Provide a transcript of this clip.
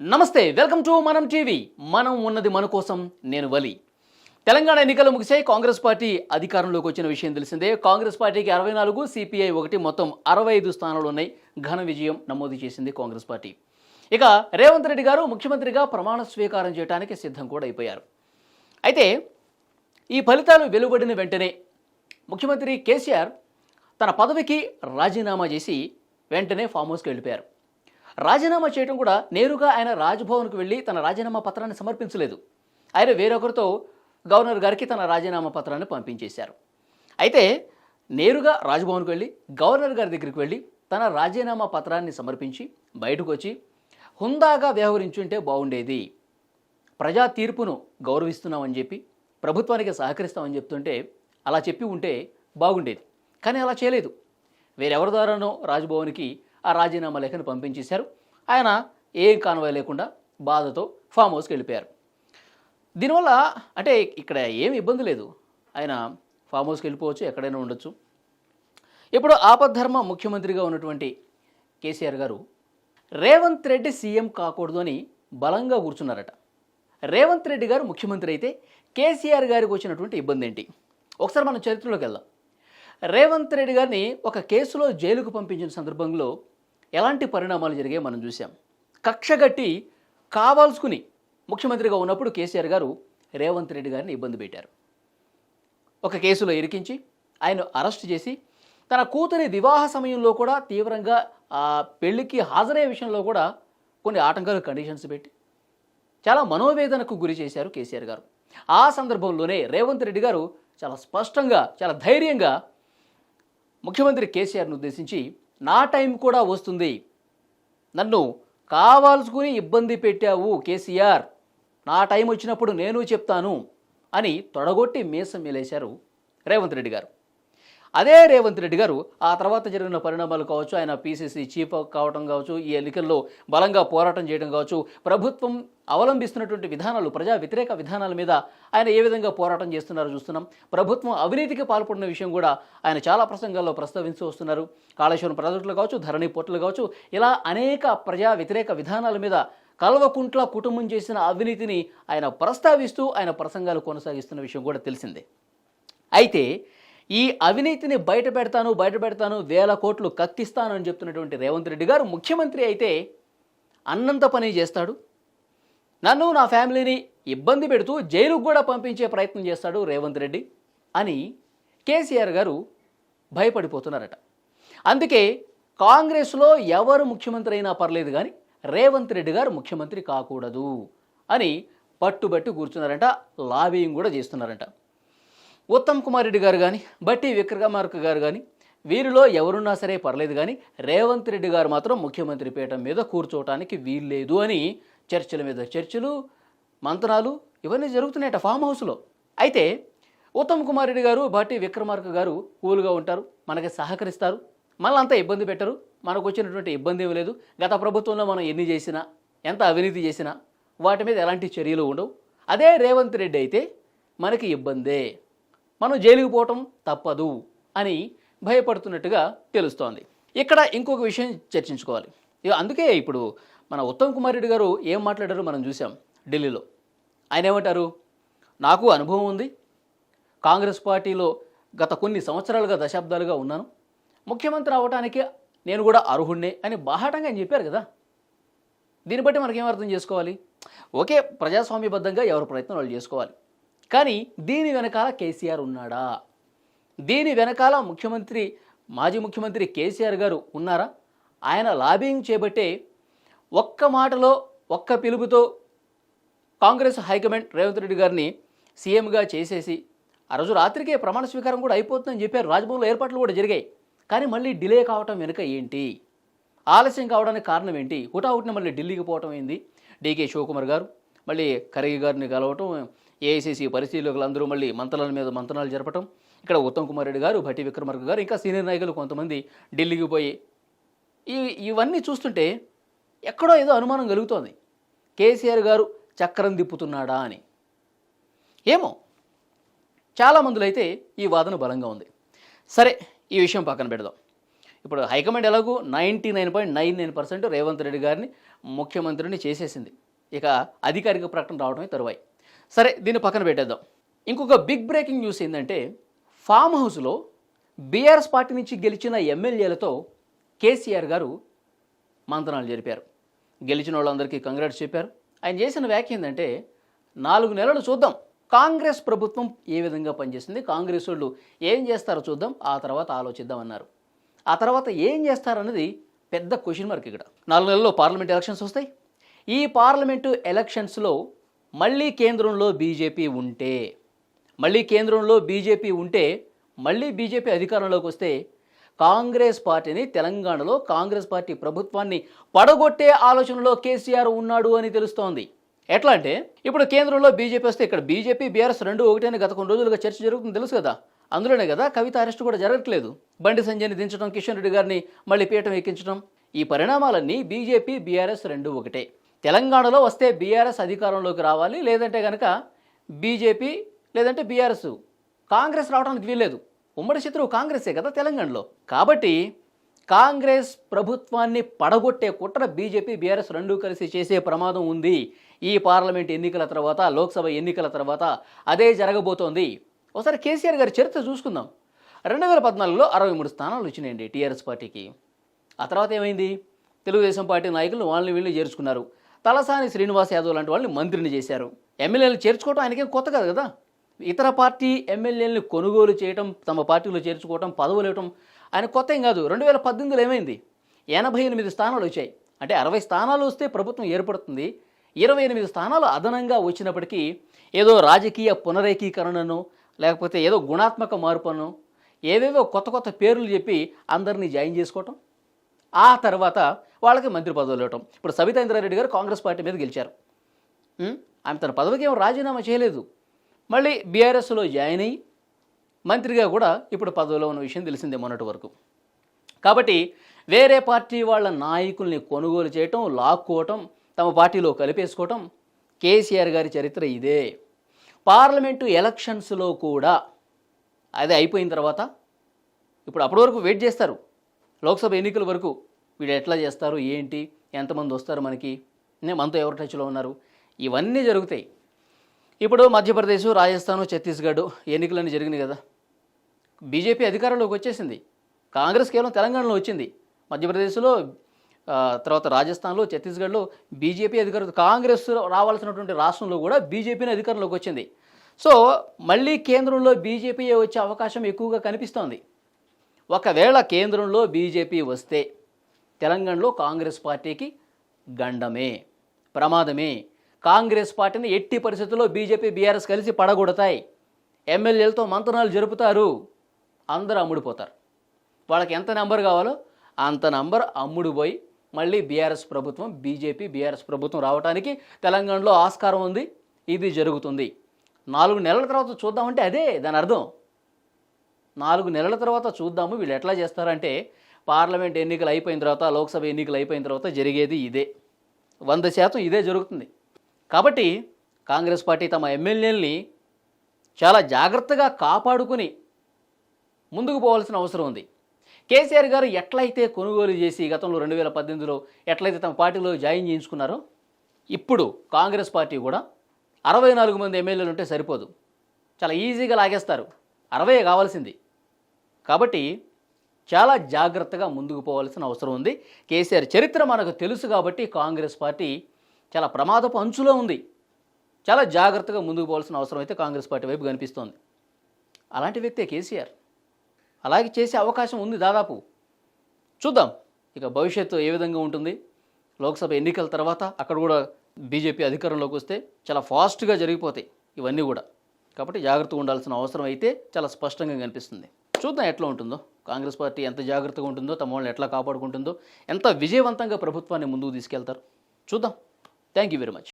నమస్తే welcome to మనం TV. మనం ఉన్నది మన కోసం నేను వలి. తెలంగాణ ఎన్నికలు ముగిసే కాంగ్రెస్ పార్టీ అధికారంలోకి వచ్చిన విషయం తెలిసిందే. కాంగ్రెస్ పార్టీకి అరవై నాలుగు సిపిఐ ఒకటి మొత్తం అరవై ఐదు స్థానాలు ఉన్నాయి. ఘన విజయం నమోదు చేసింది కాంగ్రెస్ పార్టీ. ఇక రేవంత్ రెడ్డి గారు ముఖ్యమంత్రిగా ప్రమాణ స్వీకారం చేయడానికి సిద్ధం కూడా అయిపోయారు. అయితే ఈ ఫలితాలు వెలువడిన వెంటనే ముఖ్యమంత్రి కేసీఆర్ తన పదవికి రాజీనామా చేసి వెంటనే ఫామ్ హౌస్కి వెళ్ళిపోయారు. రాజీనామా చేయడం కూడా నేరుగా ఆయన రాజ్భవన్కు వెళ్ళి తన రాజీనామా పత్రాన్ని సమర్పించలేదు. ఆయన వేరొకరితో గవర్నర్ గారికి తన రాజీనామా పత్రాన్ని పంపించేశారు. అయితే నేరుగా రాజ్భవన్కు వెళ్ళి గవర్నర్ గారి దగ్గరికి వెళ్ళి తన రాజీనామా పత్రాన్ని సమర్పించి బయటకు వచ్చి హుందాగా వ్యవహరించుంటే బాగుండేది ప్రజా తీర్పును గౌరవిస్తున్నామని చెప్పి ప్రభుత్వానికి సహకరిస్తామని చెప్తుంటే అలా చెప్పి ఉంటే బాగుండేది. కానీ అలా చేయలేదు. వేరెవరి ద్వారానో రాజ్భవన్కి ఆ రాజీనామా లేఖను పంపించేశారు. ఆయన ఏం కాన్వాయ్ లేకుండా బాధతో ఫామ్ హౌస్కి వెళ్ళిపోయారు. దీనివల్ల అంటే ఇక్కడ ఏమి ఇబ్బంది లేదు. ఆయన ఫామ్ హౌస్కి వెళ్ళిపోవచ్చు ఎక్కడైనా ఉండొచ్చు. ఇప్పుడు ఆపద్ధర్మ ముఖ్యమంత్రిగా ఉన్నటువంటి కేసీఆర్ గారు రేవంత్ రెడ్డి సీఎం కాకూడదు అని బలంగా కూర్చున్నారట. రేవంత్ రెడ్డి గారు ముఖ్యమంత్రి అయితే కేసీఆర్ గారికి వచ్చినటువంటి ఇబ్బంది ఏంటి? ఒకసారి మనం చరిత్రలోకి వెళ్దాం. రేవంత్ రెడ్డి గారిని ఒక కేసులో జైలుకు పంపించిన సందర్భంలో ఎలాంటి పరిణామాలు జరిగాయి మనం చూసాం కక్షగట్టి కావాల్సుకుని ముఖ్యమంత్రిగా ఉన్నప్పుడు కేసీఆర్ గారు రేవంత్ రెడ్డి గారిని ఇబ్బంది పెట్టారు. ఒక కేసులో ఇరికించి ఆయన అరెస్ట్ చేసి తన కూతురి వివాహ సమయంలో కూడా తీవ్రంగా ఆ పెళ్ళికి హాజరయ్యే విషయంలో కూడా కొన్ని ఆటంకాలు కండిషన్స్ పెట్టి చాలా మనోవేదనకు గురి చేశారు కేసీఆర్ గారు. ఆ సందర్భంలోనే రేవంత్ రెడ్డి గారు చాలా స్పష్టంగా చాలా ధైర్యంగా ముఖ్యమంత్రి కేసీఆర్ను ఉద్దేశించి నా టైం కూడా వస్తుంది. నన్ను కావాల్సుకుని ఇబ్బంది పెట్టావు కేసీఆర్. నా టైం వచ్చినప్పుడు నేను చెప్తాను అని తొడగొట్టి మీసం మేలేశారు రేవంత్ రెడ్డి గారు. అదే రేవంత్ రెడ్డి గారు ఆ తర్వాత జరిగిన పరిణామాలు కావచ్చు ఆయన పీసీసీ చీఫ్ కావటం కావచ్చు ఈ ఎన్నికల్లో బలంగా పోరాటం చేయడం కావచ్చు ప్రభుత్వం అవలంబిస్తున్నటువంటి విధానాలు ప్రజా వ్యతిరేక విధానాల మీద ఆయన ఏ విధంగా పోరాటం చేస్తున్నారో చూస్తున్నాం. ప్రభుత్వం అవినీతికి పాల్పడిన విషయం కూడా ఆయన చాలా ప్రసంగాల్లో ప్రస్తావించు వస్తున్నారు. కాళేశ్వరం ప్రాజెక్టులు కావచ్చు ధరణి పోర్టులు కావచ్చు ఇలా అనేక ప్రజా వ్యతిరేక విధానాల మీద కల్వకుంట్ల కుటుంబం చేసిన అవినీతిని ఆయన ప్రస్తావిస్తూ ఆయన ప్రసంగాలు కొనసాగిస్తున్న విషయం కూడా తెలిసిందే. అయితే ఈ అవినీతిని బయట పెడతాను బయట పెడతాను వేల కోట్లు కక్కిస్తాను అని చెప్తున్నటువంటి రేవంత్ రెడ్డి గారు ముఖ్యమంత్రి అయితే అన్నంత పని చేస్తాడు. నన్ను నా ఫ్యామిలీని ఇబ్బంది పెడుతూ జైలుకు కూడా పంపించే ప్రయత్నం చేస్తాడు రేవంత్ రెడ్డి అని కేసీఆర్ గారు భయపడిపోతున్నారట. అందుకే కాంగ్రెస్లో ఎవరు ముఖ్యమంత్రి అయినా పర్లేదు కానీ రేవంత్ రెడ్డి గారు ముఖ్యమంత్రి కాకూడదు అని పట్టుబట్టి కూర్చున్నారంట లాబింగ్ కూడా చేస్తున్నారంట. ఉత్తమ్ కుమార్ రెడ్డి గారు కానీ బట్టి విక్రమార్క గారు కానీ వీరిలో ఎవరున్నా సరే పర్లేదు కానీ రేవంత్ రెడ్డి గారు మాత్రం ముఖ్యమంత్రి పీఠం మీద కూర్చోవటానికి వీల్లేదు అని చర్చల మీద చర్చలు మంతనాలు ఇవన్నీ జరుగుతున్నాయట ఫామ్ హౌస్లో. అయితే ఉత్తమ్ కుమార్ రెడ్డి గారు బట్టి విక్రమార్క గారు కూల్గా ఉంటారు మనకి సహకరిస్తారు మళ్ళీ అంతా ఇబ్బంది పెట్టరు మనకు వచ్చినటువంటి ఇబ్బంది ఏమీ లేదు. గత ప్రభుత్వంలో మనం ఎన్ని చేసినా ఎంత అవినీతి చేసినా వాటి మీద ఎలాంటి చర్యలు ఉండవు. అదే రేవంత్ రెడ్డి అయితే మనకి ఇబ్బందే. మనం జైలుకు పోవటం తప్పదు అని భయపడుతున్నట్టుగా తెలుస్తోంది. ఇక్కడ ఇంకొక విషయం చర్చించుకోవాలి. ఇక అందుకే ఇప్పుడు మన ఉత్తమ్ కుమార్ రెడ్డి గారు ఏం మాట్లాడారో మనం చూసాం ఢిల్లీలో. ఆయన ఏమంటారు? నాకు అనుభవం ఉంది. కాంగ్రెస్ పార్టీలో గత కొన్ని సంవత్సరాలుగా దశాబ్దాలుగా ఉన్నాను. ముఖ్యమంత్రి అవ్వటానికి నేను కూడా అర్హుణ్ణే అని బాహాటంగా ఆయన చెప్పారు కదా. దీన్ని బట్టి మనకేం అర్థం చేసుకోవాలి? ఓకే ప్రజాస్వామ్యబద్ధంగా ఎవరి ప్రయత్నం వాళ్ళు చేసుకోవాలి. కానీ దీని వెనకాల కేసీఆర్ ఉన్నాడా? దీని వెనకాల ముఖ్యమంత్రి మాజీ ముఖ్యమంత్రి కేసీఆర్ గారు ఉన్నారా? ఆయన లాబింగ్ చేపట్టే ఒక్క మాటలో ఒక్క పిలుపుతో కాంగ్రెస్ హైకమాండ్ రేవంత్ రెడ్డి గారిని సీఎంగా చేసేసి ఆ రోజు రాత్రికే ప్రమాణ స్వీకారం కూడా అయిపోతుందని చెప్పారు. రాజభవన్లో ఏర్పాట్లు కూడా జరిగాయి. కానీ మళ్ళీ డిలే కావటం వెనుక ఏంటి? ఆలస్యం కావడానికి కారణం ఏంటి? హుటాహుటిన మళ్ళీ ఢిల్లీకి పోవటం ఏంది? డీకే శివకుమార్ గారు మళ్ళీ ఖర్గే గారిని కలవటం ఏఐసీసీ పరిశీలకులు అందరూ మళ్ళీ మంత్రాల మీద మంత్రాలు జరపటం. ఇక్కడ ఉత్తమ్ కుమార్ రెడ్డి గారు భట్టి విక్రమార్క గారు ఇంకా సీనియర్ నాయకులు కొంతమంది ఢిల్లీకి పోయి ఈ ఇవన్నీ చూస్తుంటే ఎక్కడో ఏదో అనుమానం కలుగుతోంది. కేసీఆర్ గారు చక్రం తిప్పుతున్నాడా అని. ఏమో చాలా మందులైతే ఈ వాదన బలంగా ఉంది. సరే ఈ విషయం పక్కన పెడదాం. ఇప్పుడు హైకమాండ్ ఎలాగూ ninety nine point nine nine percent Revanth Reddy గారిని ముఖ్యమంత్రిని చేసేసింది. ఇక అధికారిక ప్రకటన రావడమే తరువాయి. సరే దీన్ని పక్కన పెట్టేద్దాం. ఇంకొక బిగ్ బ్రేకింగ్ న్యూస్ ఏంటంటే ఫామ్ హౌస్లో బీఆర్ఎస్ పార్టీ నుంచి గెలిచిన ఎమ్మెల్యేలతో కేసీఆర్ గారు మంతనాలు జరిపారు. గెలిచిన వాళ్ళందరికీ కంగ్రాట్స్ చెప్పారు. ఆయన చేసిన వ్యాఖ్య ఏంటంటే నాలుగు నెలలు చూద్దాం. కాంగ్రెస్ ప్రభుత్వం ఏ విధంగా పనిచేస్తుంది కాంగ్రెస్ వాళ్ళు ఏం చేస్తారో చూద్దాం ఆ తర్వాత ఆలోచిద్దాం అన్నారు. ఆ తర్వాత ఏం చేస్తారన్నది పెద్ద క్వశ్చన్ మార్క్ ఇక్కడ. నాలుగు నెలల్లో పార్లమెంట్ ఎలక్షన్స్ వస్తాయి. ఈ పార్లమెంటు ఎలక్షన్స్లో మళ్ళీ కేంద్రంలో బీజేపీ ఉంటే మళ్ళీ కేంద్రంలో బీజేపీ ఉంటే మళ్ళీ బీజేపీ అధికారంలోకి వస్తే కాంగ్రెస్ పార్టీని తెలంగాణలో కాంగ్రెస్ పార్టీ ప్రభుత్వాన్ని పడగొట్టే ఆలోచనలో కేసీఆర్ ఉన్నాడు అని తెలుస్తోంది. ఎట్లా అంటే ఇప్పుడు కేంద్రంలో బీజేపీ వస్తే ఇక్కడ బీజేపీ బీఆర్ఎస్ రెండు ఒకటేని గత కొన్ని రోజులుగా చర్చ జరుగుతుంది తెలుసు కదా? అందులోనే కదా కవిత అరెస్ట్ కూడా జరగట్లేదు. బండి సంజయ్ని దించడం కిషన్ రెడ్డి గారిని మళ్ళీ పీఠం ఎక్కించడం. ఈ పరిణామాలన్నీ బీజేపీ బీఆర్ఎస్ రెండు ఒకటే. తెలంగాణలో వస్తే బీఆర్ఎస్ అధికారంలోకి రావాలి లేదంటే కనుక బీజేపీ లేదంటే బీఆర్ఎస్. కాంగ్రెస్ రావడానికి వీల్లేదు. ఉమ్మడి శత్రువు కాంగ్రెసే కదా తెలంగాణలో. కాబట్టి కాంగ్రెస్ ప్రభుత్వాన్ని పడగొట్టే కుట్ర బీజేపీ బీఆర్ఎస్ రెండూ కలిసి చేసే ప్రమాదం ఉంది. ఈ పార్లమెంట్ ఎన్నికల తర్వాత లోక్సభ ఎన్నికల తర్వాత అదే జరగబోతోంది. ఒకసారి కేసీఆర్ గారి చరిత్ర చూసుకుందాం. రెండు వేల పద్నాలుగులో అరవై మూడు స్థానాలు వచ్చినాయండి టీఆర్ఎస్ పార్టీకి. ఆ తర్వాత ఏమైంది? తెలుగుదేశం పార్టీ నాయకులు వాళ్ళని వీళ్ళు చేర్చుకున్నారు. తలసాని శ్రీనివాస్ యాదవ్ లాంటి వాళ్ళని మంత్రిని చేశారు. ఎమ్మెల్యేలు చేర్చుకోవడం ఆయనకేం కొత్త కాదు కదా? ఇతర పార్టీ ఎమ్మెల్యేలను కొనుగోలు చేయడం తమ పార్టీలో చేర్చుకోవడం పదవులు ఇవ్వడం ఆయన కొత్త ఏం కాదు. రెండు వేల పద్దెనిమిదిలో ఏమైంది? ఎనభై ఎనిమిది స్థానాలు వచ్చాయి. అంటే అరవై స్థానాలు వస్తే ప్రభుత్వం ఏర్పడుతుంది. ఇరవై ఎనిమిది స్థానాలు అదనంగా వచ్చినప్పటికీ ఏదో రాజకీయ పునరేకీకరణను లేకపోతే ఏదో గుణాత్మక మార్పును ఏవేవో కొత్త కొత్త పేర్లు చెప్పి అందరినీ జాయిన్ చేసుకోవటం. ఆ తర్వాత వాళ్ళకి మంత్రి పదవులు ఇవ్వటం. ఇప్పుడు సబితా ఇంద్రారెడ్డి గారు కాంగ్రెస్ పార్టీ మీద గెలిచారు. ఆమె తన పదవికి ఏమో రాజీనామా చేయలేదు. మళ్ళీ బీఆర్ఎస్లో జాయిన్ అయ్యి మంత్రిగా కూడా ఇప్పుడు పదవిలో ఉన్న విషయం తెలిసిందే మొన్నటి వరకు. కాబట్టి వేరే పార్టీ వాళ్ళ నాయకుల్ని కొనుగోలు చేయటం లాక్కోవటం తమ పార్టీలో కలిపేసుకోవటం కేసీఆర్ గారి చరిత్ర ఇదే. పార్లమెంటు ఎలక్షన్స్లో కూడా అది అయిపోయిన తర్వాత ఇప్పుడు అప్పటి వరకు వెయిట్ చేస్తారు. లోక్సభ ఎన్నికల వరకు వీడు ఎట్లా చేస్తారు ఏంటి ఎంతమంది వస్తారు మనకి మనతో ఎవరు టచ్లో ఉన్నారు? ఇవన్నీ జరుగుతాయి. ఇప్పుడు మధ్యప్రదేశ్ రాజస్థాన్ ఛత్తీస్గఢ్ ఎన్నికలన్నీ జరిగినాయి కదా. బీజేపీ అధికారంలోకి వచ్చేసింది. కాంగ్రెస్ కేవలం తెలంగాణలో వచ్చింది. మధ్యప్రదేశ్లో తర్వాత రాజస్థాన్లో ఛత్తీస్గఢ్లో బీజేపీ అధికారం కాంగ్రెస్ రావాల్సినటువంటి రాష్ట్రంలో కూడా బీజేపీని అధికారంలోకి వచ్చింది. సో మళ్ళీ కేంద్రంలో బీజేపీ వచ్చే అవకాశం ఎక్కువగా కనిపిస్తోంది. ఒకవేళ కేంద్రంలో బీజేపీ వస్తే తెలంగాణలో కాంగ్రెస్ పార్టీకి గండమే ప్రమాదమే. కాంగ్రెస్ పార్టీని ఎట్టి పరిస్థితుల్లో బీజేపీ బీఆర్ఎస్ కలిసి పడగొడతాయి. ఎమ్మెల్యేలతో మంతనాలు జరుపుతారు. అందరూ అమ్ముడిపోతారు. వాళ్ళకి ఎంత నెంబర్ కావాలో అంత నంబర్ అమ్ముడుపోయి మళ్ళీ బీఆర్ఎస్ ప్రభుత్వం బీజేపీ బీఆర్ఎస్ ప్రభుత్వం రావడానికి తెలంగాణలో ఆస్కారం ఉంది. ఇది జరుగుతుంది. నాలుగు నెలల తర్వాత చూద్దామంటే అదే దాని అర్థం. నాలుగు నెలల తర్వాత చూద్దాము వీళ్ళు ఎట్లా చేస్తారంటే పార్లమెంట్ ఎన్నికలు అయిపోయిన తర్వాత లోక్సభ ఎన్నికలు అయిపోయిన తర్వాత జరిగేది ఇదే. వంద శాతం ఇదే జరుగుతుంది. కాబట్టి కాంగ్రెస్ పార్టీ తమ ఎమ్మెల్యేలని చాలా జాగ్రత్తగా కాపాడుకుని ముందుకు పోవాల్సిన అవసరం ఉంది. కేసీఆర్ గారు ఎట్లయితే కొనుగోలు చేసి గతంలో రెండు వేల పద్దెనిమిదిలో ఎట్లయితే తమ పార్టీలో జాయిన్ చేయించుకున్నారో ఇప్పుడు కాంగ్రెస్ పార్టీ కూడా అరవై నాలుగు మంది ఎమ్మెల్యేలు ఉంటే సరిపోదు. చాలా ఈజీగా లాగేస్తారు. అరవై కావాల్సింది. కాబట్టి చాలా జాగ్రత్తగా ముందుకు పోవాల్సిన అవసరం ఉంది. కేసీఆర్ చరిత్ర మనకు తెలుసు కాబట్టి కాంగ్రెస్ పార్టీ చాలా ప్రమాదపు అంచులో ఉంది. చాలా జాగ్రత్తగా ముందుకు పోవాల్సిన అవసరం అయితే కాంగ్రెస్ పార్టీ వైపు కనిపిస్తోంది. అలాంటి వ్యక్తే కేసీఆర్. అలాగే చేసే అవకాశం ఉంది దాదాపు. చూద్దాం. ఇక భవిష్యత్తు ఏ విధంగా ఉంటుంది? లోక్సభ ఎన్నికల తర్వాత అక్కడ కూడా బీజేపీ అధికారంలోకి వస్తే చాలా ఫాస్ట్గా జరిగిపోతాయి ఇవన్నీ కూడా. కాబట్టి జాగ్రత్తగా ఉండాల్సిన అవసరం అయితే చాలా స్పష్టంగా కనిపిస్తుంది. చూద్దాం ఎట్లా ఉంటుందో. కాంగ్రెస్ పార్టీ ఎంత జాగ్రత్తగా ఉంటుందో తమ వాళ్ళని ఎట్లా కాపాడుకుంటుందో ఎంత విజయవంతంగా ప్రభుత్వాన్ని ముందుకు తీసుకెళ్తారు. చూద్దాం. Thank you very much